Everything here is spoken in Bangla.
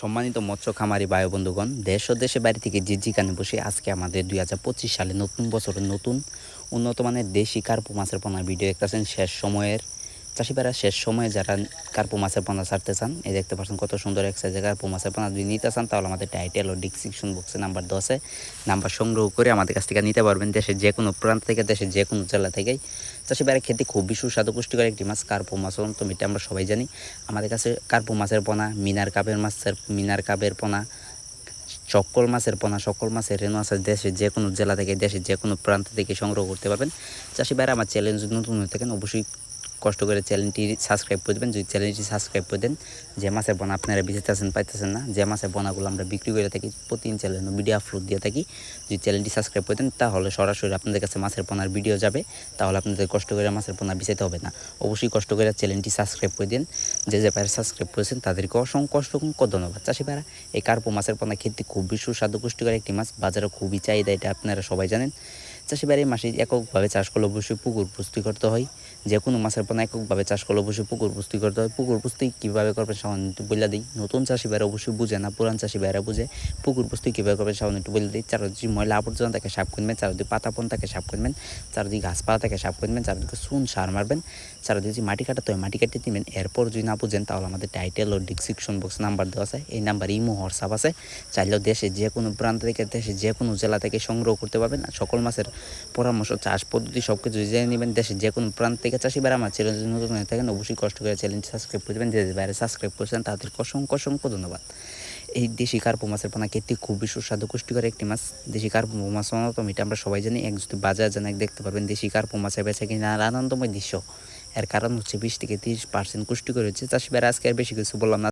সম্মানিত মৎস্য খামারি ভাই বন্ধুগণ, দেশ ও দেশে বাড়ি থেকে যে যেখানে বসে আজকে আমাদের দুই হাজার পঁচিশ সালে নতুন বছরের নতুন উন্নত মানের দেশি কার্পু মাছের পোনা ভিডিও দেখতেছেন। শেষ সময়ের চাষিপাড়া শেষ সময়ে যারা কার্পু মাছের পোনা ছাড়তে চান, এই দেখতে পাচ্ছেন কত সুন্দর এক সাইজের কার্পু মাছের পোনা। যদি নিতে চান, তাহলে আমাদের টাইটেল ও ডিসক্রিপশন বক্সে নাম্বার দশে নাম্বার সংগ্রহ করে আমাদের কাছ থেকে নিতে পারবেন। দেশের যে কোনো প্রান্ত থেকে, দেশের যে কোনো জেলা থেকেই চাষিপাড়া খেতে খুবই সুস্বাদু, পুষ্টিকর একটি মাছ, কার্পো মাছ অন্তম এটা আমরা সবাই জানি। আমাদের কাছে কার্পো মাছের পোনা, মিনার কাপের মাছের, মিনার কাপের পোনা সকল মাছের পোনা, সকল মাছের রেণু আছে দেশের যে কোনো জেলা থেকে, দেশের যে কোনো প্রান্ত থেকে সংগ্রহ করতে পারবেন। চাষি ভাইরা আমার চ্যালেঞ্জ নতুন হয়ে থাকেন, অবশ্যই কষ্ট করে চ্যানেলটি সাবস্ক্রাইব করে দেবেন। যদি চ্যানেলটি সাবস্ক্রাইব করে দেন, যে মাছের পোনা আপনারা বেঁচেতেছেন পাইতেছেন না, যে মাছের পোনাগুলো আমরা বিক্রি করে থাকি, প্রতিদিন চ্যানেল ভিডিও আপলোড দিয়ে থাকি, যদি চ্যানেলটি সাবস্ক্রাইব করে দেন, তাহলে সরাসরি আপনাদের কাছে মাছের পোনার ভিডিও যাবে। তাহলে আপনাদের কষ্ট করে মাছের পোনা বেচাতে হবে না। অবশ্যই কষ্ট করে চ্যানেলটি সাবস্ক্রাইব করে দিন। যে যে ভাইরা সাবস্ক্রাইব করেছেন, তাদেরকে অসংখ্য অসংখ্য ধন্যবাদ। চাষি ভাইরা, এই কার্পো মাছের পোনা খেতে খুবই সুস্বাদু, পুষ্টিকর একটি মাছ। বাজারে খুবই চাহিদা এটা, আপনারা সবাই জানেন। চাষি এই মাসে এককভাবে চাষ করলে অবশ্যই পুকুর পুষ্টি করতে হয়। যে কোনো মাছের পোনা এককভাবে চাষ করলে অবশ্যই পুকুর পুষ্টি করতে হয়। পুকুর পুষ্টি কীভাবে করবেন সামান্য একটু বলে দিই। নতুন চাষি ভাইরা অবশ্যই বুঝে না, পুরান চাষি ভাইরা বুঝে। পুকুর পুষ্টি কীভাবে করবেন সামান্য একটু বলে দিই। চারদিকে ময়লা আবর্জনা তাকে সাফ করবেন চারদিকে পাতা পন তাকে সাফ করবেন চারদিকে গাছপালা তাকে সাফ করবেন চারদিকে সুন সার মারবেন। চারদিকে যদি মাটি কাটাতে হয়, মাটি কাটিয়ে দিবেন। এরপর যদি না বুঝেন, তাহলে আমাদের টাইটেল ও ডিসক্রিপশন বক্স নাম্বার দেওয়া আছে। এই নাম্বার ইমো হোয়াটসঅ্যাপ আছে। চাইলেও দেশে যে কোনো প্রান্ত থেকে, দেশে যে কোনো জেলা থেকে সংগ্রহ করতে পারবেন। সকল মাছের পরামর্শ, চাষ পদ্ধতি সব কিছু জেনে নেবেন। দেশে যে কোনো প্রান্ত থেকে চাষি বেড়া আমার চ্যানেল নতুন হয়ে থাকেন, অবশ্যই কষ্ট করে চ্যানেলটি সাবস্ক্রাইব করে দেবেন। যে বাইরে সাবস্ক্রাইব করেছেন, তাদেরকে অসংখ্য অসংখ্য ধন্যবাদ। এই দেশি কার্পো মাছের পোনা খেতে খুবই সুস্বাদু, পুষ্টিকর একটি মাছ। দেশি কার্পো মাছ অন্যতম এটা আমরা সবাই জানি। এক যদি বাজার জানা দেখতে পারবেন দেশি কার্পো মাছের বেচা কিনা আনন্দময় দৃশ্য। এর কারণ হচ্ছে বিশ থেকে তিরিশ পার্সেন্ট পুষ্টিকর হচ্ছে। চাষি বেড়া আজকে আর বেশি কিছু বললাম না।